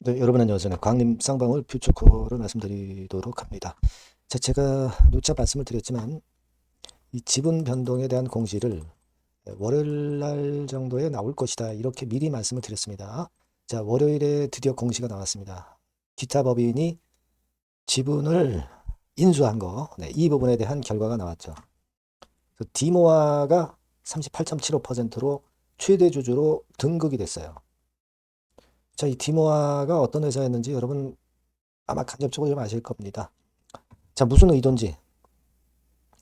네, 여러분 안녕하세요. 광림 쌍방울 퓨처코어를 말씀드리도록 합니다. 자, 제가 누차 말씀을 드렸지만 이 지분 변동에 대한 공시를 월요일 날 정도에 나올 것이다. 이렇게 미리 말씀을 드렸습니다. 자, 월요일에 드디어 공시가 나왔습니다. 기타 법인이 지분을 인수한 거, 네, 이 부분에 대한 결과가 나왔죠. 그 디모아가 38.75%로 최대 주주로 등극이 됐어요. 자, 이 디모아가 어떤 회사였는지 여러분 아마 간접적으로 좀 아실 겁니다. 자, 무슨 의도인지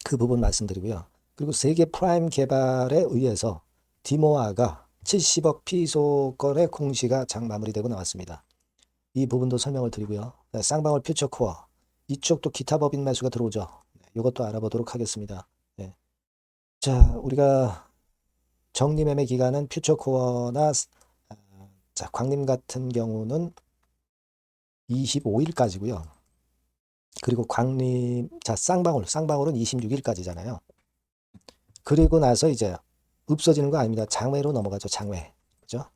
그 부분 말씀드리고요. 그리고 세계 프라임 개발에 의해서 디모아가 70억 피소권의 공시가 장 마무리되고 나왔습니다. 이 부분도 설명을 드리고요. 네, 쌍방울 퓨처코어 이쪽도 기타 법인 매수가 들어오죠. 이것도 알아보도록 하겠습니다. 네. 자, 우리가 정리 매매 기간은 퓨처코어나 자, 광림 같은 경우는 25일까지고요. 그리고 광림, 자, 쌍방울, 쌍방울은 26일까지잖아요. 그리고 나서 이제 없어지는 거 아닙니다. 장외로 넘어가죠. 장외. 그죠?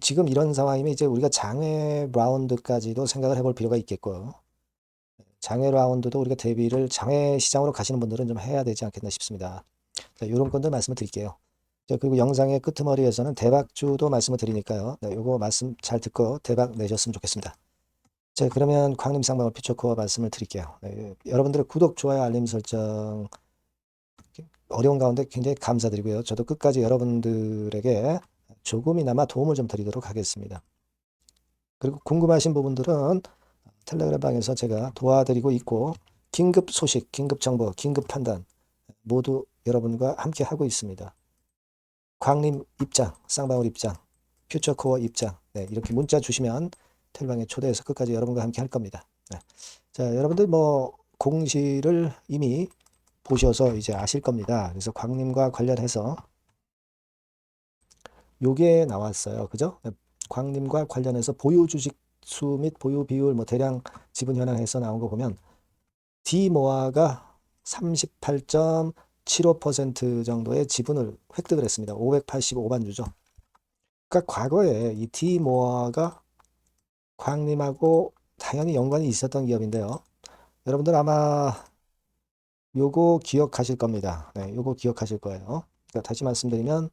지금 이런 상황이면 이제 우리가 장외 라운드까지도 생각을 해볼 필요가 있겠고요. 장외 라운드도 우리가 대비를 장외 시장으로 가시는 분들은 좀 해야 되지 않겠나 싶습니다. 자, 이런 건들 말씀을 드릴게요. 자, 그리고 영상의 끄트머리에서는 대박주도 말씀을 드리니까요. 네, 요거 말씀 잘 듣고 대박 내셨으면 좋겠습니다. 자, 그러면 광림상방울 퓨처코어 말씀을 드릴게요. 네, 여러분들의 구독, 좋아요, 알림 설정 어려운 가운데 굉장히 감사드리고요. 저도 끝까지 여러분들에게 조금이나마 도움을 좀 드리도록 하겠습니다. 그리고 궁금하신 부분들은 텔레그램 방에서 제가 도와드리고 있고 긴급 소식, 긴급 정보, 긴급 판단 모두 여러분과 함께 하고 있습니다. 광림 입장, 쌍방울 입장, 퓨처코어 입장 네, 이렇게 문자 주시면 텔방에 초대해서 끝까지 여러분과 함께 할 겁니다. 네. 자, 여러분들 뭐 공시를 이미 보셔서 이제 아실 겁니다. 그래서 광림과 관련해서 요게 나왔어요. 그죠? 네, 광림과 관련해서 보유 주식 수 및 보유 비율 뭐 대량 지분 현황에서 나온 거 보면 디모아가 38.75% 정도의 지분을 획득을 했습니다. 585만 주죠. 그러니까 과거에 이 디모아가 광림하고 당연히 연관이 있었던 기업인데요. 여러분들 아마 요거 기억하실 겁니다. 네, 요거 기억하실 거예요. 그러니까 다시 말씀드리면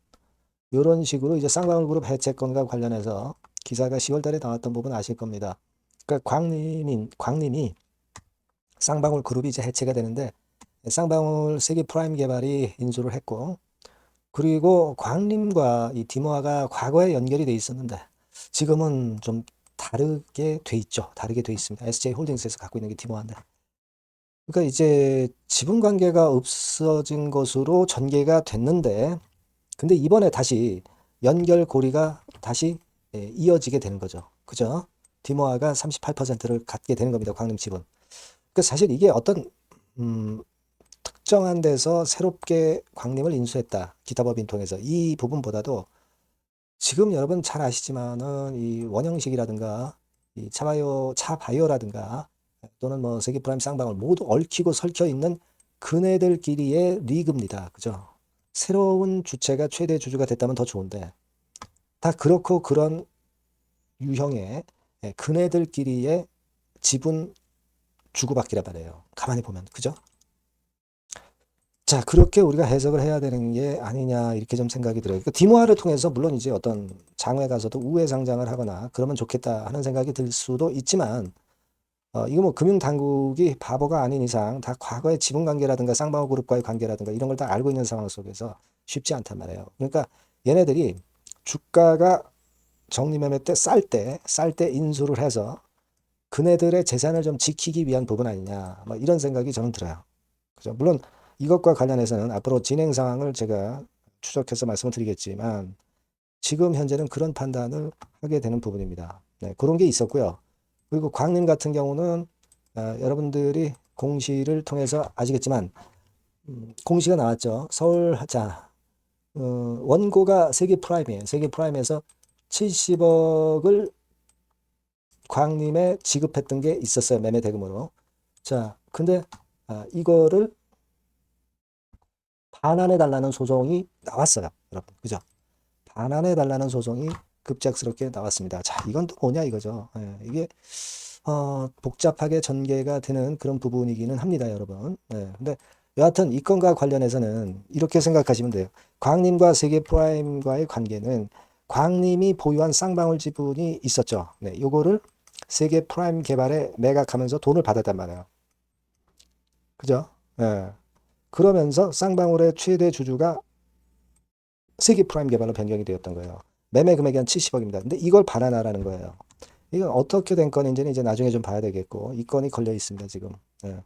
이런 식으로 이제 쌍방울 그룹 해체권과 관련해서 기사가 10월 달에 나왔던 부분 아실 겁니다. 그러니까 광림인 광림이 쌍방울 그룹이 이제 해체가 되는데 쌍방울 세계 프라임 개발이 인수를 했고 그리고 광림과 이 디모아가 과거에 연결이 돼 있었는데 지금은 좀 다르게 돼 있죠. 다르게 돼 있습니다. SJ 홀딩스에서 갖고 있는 게 디모아인데. 그러니까 이제 지분 관계가 없어진 것으로 전개가 됐는데 근데 이번에 다시 연결 고리가 다시 예, 이어지게 되는 거죠. 그죠? 디모아가 38%를 갖게 되는 겁니다. 광림 지분. 그 사실 이게 어떤 음, 특정한 데서 새롭게 광림을 인수했다. 기타 법인 통해서 이 부분보다도 지금 여러분 잘 아시지만은 이 원형식이라든가 이 차바이오 차바이오라든가 또는 뭐 세계 프라임 쌍방울 모두 얽히고 설켜 있는 그네들끼리의 리그입니다. 그죠? 새로운 주체가 최대 주주가 됐다면 더 좋은데 다 그렇고 그런 유형의 예, 그네들끼리의 지분 주고받기란 말이에요. 가만히 보면 그죠? 자, 그렇게 우리가 해석을 해야 되는 게 아니냐 이렇게 좀 생각이 들어요. 그 디모아를 통해서 물론 이제 어떤 장외 가서도 우회 상장을 하거나 그러면 좋겠다 하는 생각이 들 수도 있지만 어, 이거 뭐 금융 당국이 바보가 아닌 이상 다 과거의 지분 관계라든가 쌍방울 그룹과의 관계라든가 이런 걸 다 알고 있는 상황 속에서 쉽지 않단 말이에요. 그러니까 얘네들이 주가가 정리매매 때 쌀 때, 쌀 때 인수를 해서 그네들의 재산을 좀 지키기 위한 부분 아니냐. 뭐 이런 생각이 저는 들어요. 그죠? 물론 이것과 관련해서는 앞으로 진행 상황을 제가 추적해서 말씀을 드리겠지만 지금 현재는 그런 판단을 하게 되는 부분입니다. 네, 그런 게 있었고요. 그리고 광림 같은 경우는 어, 여러분들이 공시를 통해서 아시겠지만 음, 공시가 나왔죠. 서울 자 어, 원고가 세계 프라임이에요. 세계 프라임에서 70억을 광림에 지급했던 게 있었어요. 매매 대금으로. 자, 근데 아, 이거를 반환해 달라는 소송이 나왔어요. 여러분. 그죠? 반환해 달라는 소송이 급작스럽게 나왔습니다. 자, 이건 또 뭐냐 이거죠. 예, 이게 어, 복잡하게 전개가 되는 그런 부분이기는 합니다, 여러분. 예, 근데 여하튼 이 건과 관련해서는 이렇게 생각하시면 돼요. 광림과 세계 프라임과의 관계는 광림이 보유한 쌍방울 지분이 있었죠. 네, 요거를 세계 프라임 개발에 매각하면서 돈을 받았단 말이에요. 그죠? 예. 그러면서 쌍방울의 최대 주주가 세계 프라임 개발로 변경이 되었던 거예요. 매매 금액이 한 70억입니다. 근데 이걸 반환하라는 거예요. 이건 어떻게 된 건인지는 이제 나중에 좀 봐야 되겠고, 이 건이 걸려 있습니다, 지금. 예.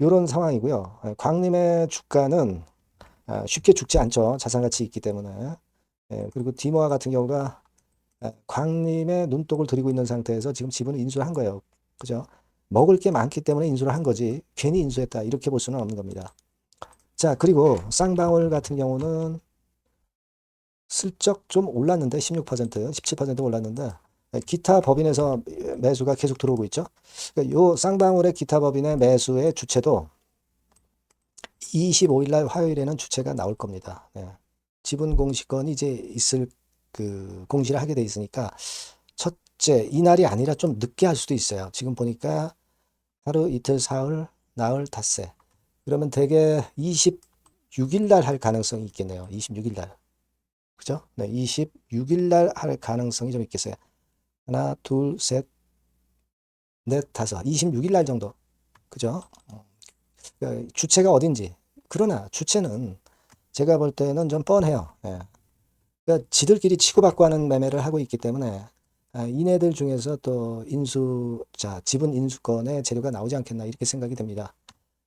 요런 상황이고요. 예, 광림의 주가는 아, 쉽게 죽지 않죠. 자산 가치 있기 때문에. 예, 그리고 디모아 같은 경우가 예, 광림의 눈독을 들이고 있는 상태에서 지금 지분을 인수를 한 거예요. 그죠? 먹을 게 많기 때문에 인수를 한 거지. 괜히 인수했다. 이렇게 볼 수는 없는 겁니다. 자, 그리고 쌍방울 같은 경우는 슬쩍 좀 올랐는데 16%, 17% 올랐는데 예, 기타 법인에서 매수가 계속 들어오고 있죠. 그러니까 요 쌍방울의 기타 법인의 매수의 주체도 25일 날 화요일에는 주체가 나올 겁니다. 예. 지분 공시권이 이제 있을 그 공시를 하게 돼 있으니까 첫째 이날이 아니라 좀 늦게 할 수도 있어요. 지금 보니까 하루 이틀 사흘 나흘 닷새 그러면 대개 26일 날 할 가능성이 있겠네요. 26일 날 그죠? 네, 26일 날 할 가능성이 좀 있겠어요. 하나, 둘, 셋, 넷, 다섯. 26일 날 정도. 그죠? 어, 그 주체가 어딘지. 그러나 주체는 제가 볼 때는 좀 뻔해요. 예. 그러니까 지들끼리 치고받고 하는 매매를 하고 있기 때문에 아, 이네들 중에서 또 인수, 자, 지분 인수권의 재료가 나오지 않겠나 이렇게 생각이 됩니다.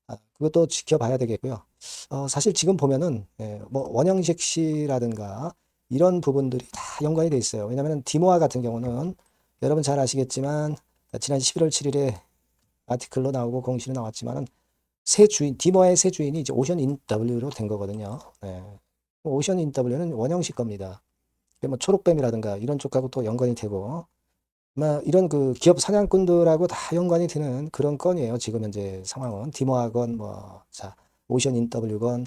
아, 그것도 지켜봐야 되겠고요. 어, 사실 지금 보면은 예, 뭐 원영식 씨라든가 이런 부분들이 다 연관이 돼 있어요. 왜냐하면 디모아 같은 경우는 여러분 잘 아시겠지만 지난 11월 7일에 아티클로 나오고 공시로 나왔지만은 새 주인 디모아의 새 주인이 이제 오션 인W로 된 거거든요. 네. 오션 인W는 원형식 겁니다. 뭐 초록뱀이라든가 이런 쪽하고 또 연관이 되고 뭐 이런 그 기업 사냥꾼들하고 다 연관이 되는 그런 건이에요. 지금 현재 상황은 디모아건 뭐자 오션 인W건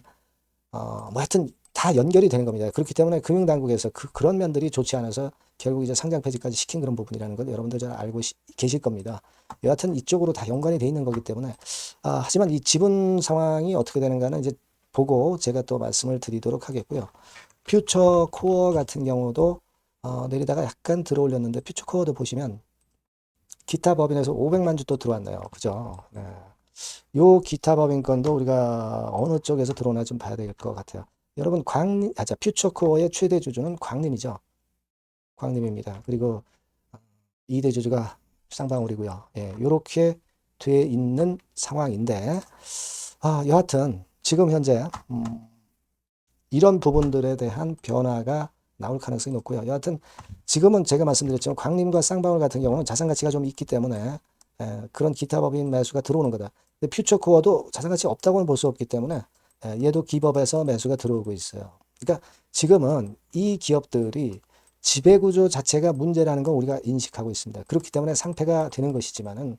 어뭐 하여튼 다 연결이 되는 겁니다. 그렇기 때문에 금융당국에서 그, 그런 면들이 좋지 않아서 결국 이제 상장 폐지까지 시킨 그런 부분이라는 걸 여러분들 잘 알고 시, 계실 겁니다. 여하튼 이쪽으로 다 연관이 돼 있는 거기 때문에 아, 하지만 이 지분 상황이 어떻게 되는가는 이제 보고 제가 또 말씀을 드리도록 하겠고요. 퓨처 코어 같은 경우도 어, 내리다가 약간 들어올렸는데 퓨처 코어도 보시면 기타 법인에서 500만 주 또 들어왔네요. 그죠? 네. 요 기타 법인 건도 우리가 어느 쪽에서 들어오나 좀 봐야 될 것 같아요. 여러분 광림, 아, 자, 퓨처 코어의 최대 주주는 광림이죠. 광림입니다. 그리고 2대 주주가 쌍방울이고요. 예, 요렇게 돼 있는 상황인데, 아, 여하튼 지금 현재 음, 이런 부분들에 대한 변화가 나올 가능성이 높고요. 여하튼 지금은 제가 말씀드렸지만 광림과 쌍방울 같은 경우는 자산 가치가 좀 있기 때문에 예, 그런 기타 법인 매수가 들어오는 거다. 근데 퓨처 코어도 자산 가치 없다고는 볼 수 없기 때문에 예, 얘도 기법에서 매수가 들어오고 있어요. 그러니까 지금은 이 기업들이 지배구조 자체가 문제라는 걸 우리가 인식하고 있습니다. 그렇기 때문에 상패가 되는 것이지만은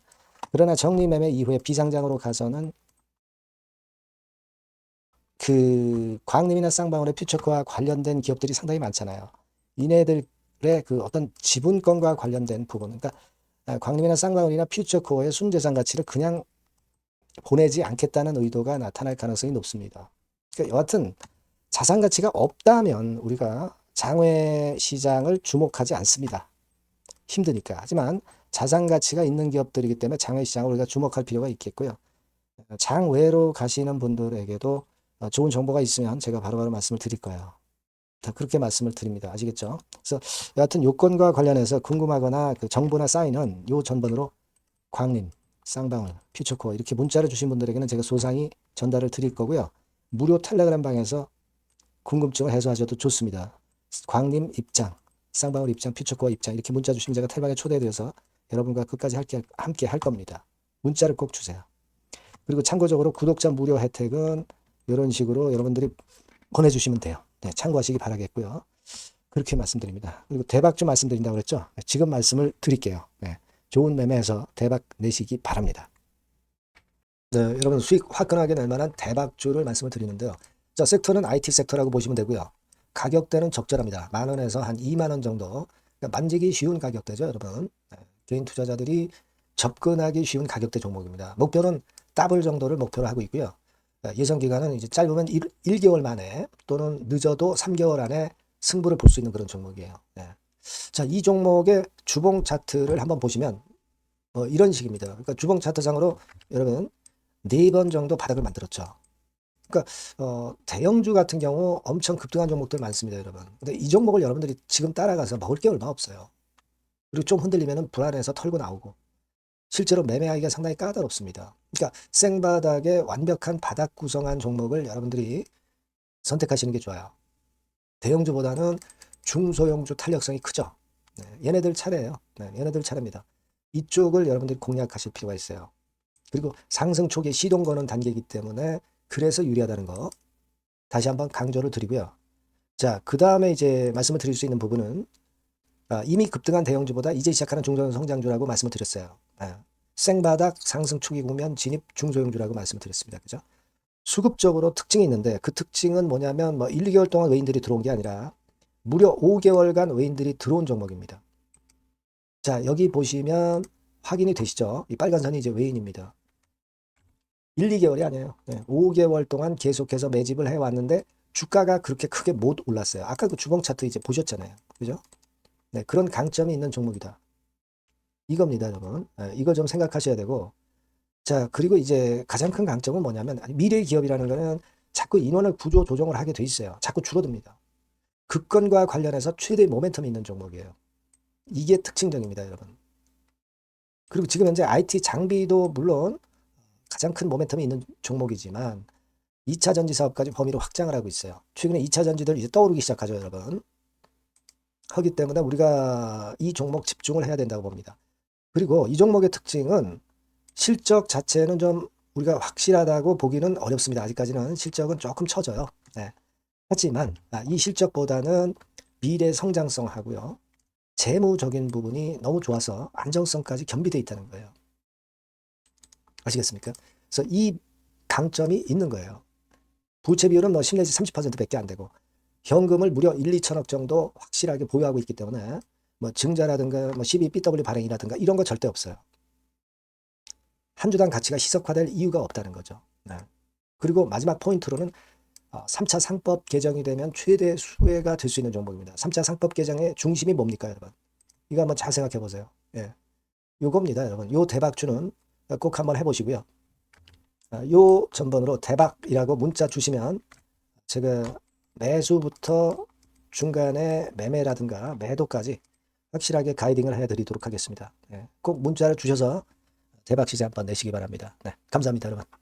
그러나 정리매매 이후에 비상장으로 가서는 그 광림이나 쌍방울의 퓨처코와 관련된 기업들이 상당히 많잖아요. 이네들의 그 어떤 지분권과 관련된 부분, 그러니까 광림이나 쌍방울이나 퓨처코어의 순재산 가치를 그냥 보내지 않겠다는 의도가 나타날 가능성이 높습니다. 그러니까 여하튼 자산 가치가 없다면 우리가 장외 시장을 주목하지 않습니다. 힘드니까. 하지만 자산 가치가 있는 기업들이기 때문에 장외 시장을 우리가 주목할 필요가 있겠고요. 장외로 가시는 분들에게도 좋은 정보가 있으면 제가 바로바로 바로 말씀을 드릴 거예요. 다 그렇게 말씀을 드립니다. 아시겠죠? 그래서 여하튼 요건과 관련해서 궁금하거나 그 정보나 사인은 요 전번으로 광림 쌍방울, 퓨처코어 이렇게 문자를 주신 분들에게는 제가 소상히 전달을 드릴 거고요. 무료 텔레그램 방에서 궁금증을 해소하셔도 좋습니다. 광림 입장, 쌍방울 입장, 퓨처코어 입장 이렇게 문자 주시면 제가 텔방에 초대해드려서 여러분과 끝까지 함께 할 겁니다. 문자를 꼭 주세요. 그리고 참고적으로 구독자 무료 혜택은 이런 식으로 여러분들이 보내주시면 돼요. 네, 참고하시기 바라겠고요. 그렇게 말씀드립니다. 그리고 대박 좀 말씀드린다고 그랬죠? 네, 지금 말씀을 드릴게요. 네. 좋은 매매에서 대박 내시기 바랍니다. 네, 여러분 수익 화끈하게 낼 만한 대박주를 말씀을 드리는데요. 자, 섹터는 IT 섹터라고 보시면 되고요. 가격대는 적절합니다. 만 원에서 한 2만 원 정도. 그러니까 만지기 쉬운 가격대죠, 여러분. 네, 개인 투자자들이 접근하기 쉬운 가격대 종목입니다. 목표는 더블 정도를 목표로 하고 있고요. 네, 예상 기간은 이제 짧으면 1, 개월 만에 또는 늦어도 3개월 안에 승부를 볼 수 있는 그런 종목이에요. 네. 자, 이 종목의 주봉 차트를 한번 보시면 어, 이런 식입니다. 그러니까 주봉 차트상으로 여러분 네 번 정도 바닥을 만들었죠. 그러니까 어, 대형주 같은 경우 엄청 급등한 종목들 많습니다, 여러분. 근데 이 종목을 여러분들이 지금 따라가서 먹을 게 얼마 없어요. 그리고 좀 흔들리면 불안해서 털고 나오고 실제로 매매하기가 상당히 까다롭습니다. 그러니까 생바닥에 완벽한 바닥 구성한 종목을 여러분들이 선택하시는 게 좋아요. 대형주보다는 중소형주 탄력성이 크죠. 네, 얘네들 차례예요. 네, 얘네들 차례입니다. 이쪽을 여러분들이 공략하실 필요가 있어요. 그리고 상승 초기 시동 거는 단계이기 때문에 그래서 유리하다는 거 다시 한번 강조를 드리고요. 자, 그 다음에 이제 말씀을 드릴 수 있는 부분은 아, 이미 급등한 대형주보다 이제 시작하는 중소형 성장주라고 말씀을 드렸어요. 아, 생바닥 상승 초기 국면 진입 중소형주라고 말씀을 드렸습니다. 그죠? 수급적으로 특징이 있는데 그 특징은 뭐냐면 뭐 1, 2개월 동안 외인들이 들어온 게 아니라 무려 5개월간 외인들이 들어온 종목입니다. 자, 여기 보시면 확인이 되시죠? 이 빨간 선이 이제 외인입니다. 1, 2개월이 아니에요. 네, 5개월 동안 계속해서 매집을 해왔는데 주가가 그렇게 크게 못 올랐어요. 아까 그 주봉 차트 이제 보셨잖아요. 그죠? 네, 그런 강점이 있는 종목이다. 이겁니다, 여러분. 네, 이거 좀 생각하셔야 되고. 자, 그리고 이제 가장 큰 강점은 뭐냐면 미래 기업이라는 거는 자꾸 인원을 구조 조정을 하게 돼 있어요. 자꾸 줄어듭니다. 급건과 관련해서 최대 모멘텀이 있는 종목이에요. 이게 특징적입니다, 여러분. 그리고 지금 현재 IT 장비도 물론 가장 큰 모멘텀이 있는 종목이지만 2차 전지 사업까지 범위를 확장을 하고 있어요. 최근에 2차 전지들 이제 떠오르기 시작하죠, 여러분. 하기 때문에 우리가 이 종목 집중을 해야 된다고 봅니다. 그리고 이 종목의 특징은 실적 자체는 좀 우리가 확실하다고 보기는 어렵습니다. 아직까지는 실적은 조금 처져요. 네. 하지만 아, 이 실적보다는 미래 성장성하고요. 재무적인 부분이 너무 좋아서 안정성까지 겸비되어 있다는 거예요. 아시겠습니까? 그래서 이 강점이 있는 거예요. 부채 비율은 뭐 10 내지 30%밖에 안 되고 현금을 무려 1, 2천억 정도 확실하게 보유하고 있기 때문에 뭐 증자라든가 뭐 12BW 발행이라든가 이런 거 절대 없어요. 한 주당 가치가 희석화될 이유가 없다는 거죠. 네. 그리고 마지막 포인트로는 3차 상법 개정이 되면 최대 수혜가 될 수 있는 종목입니다. 3차 상법 개정의 중심이 뭡니까, 여러분? 이거 한번 잘 생각해 보세요. 예. 요겁니다, 여러분. 요 대박주는 꼭 한번 해보시고요. 아, 요 전번으로 대박이라고 문자 주시면 제가 매수부터 중간에 매매라든가 매도까지 확실하게 가이딩을 해드리도록 하겠습니다. 예. 꼭 문자를 주셔서 대박 시세 한번 내시기 바랍니다. 네, 감사합니다, 여러분.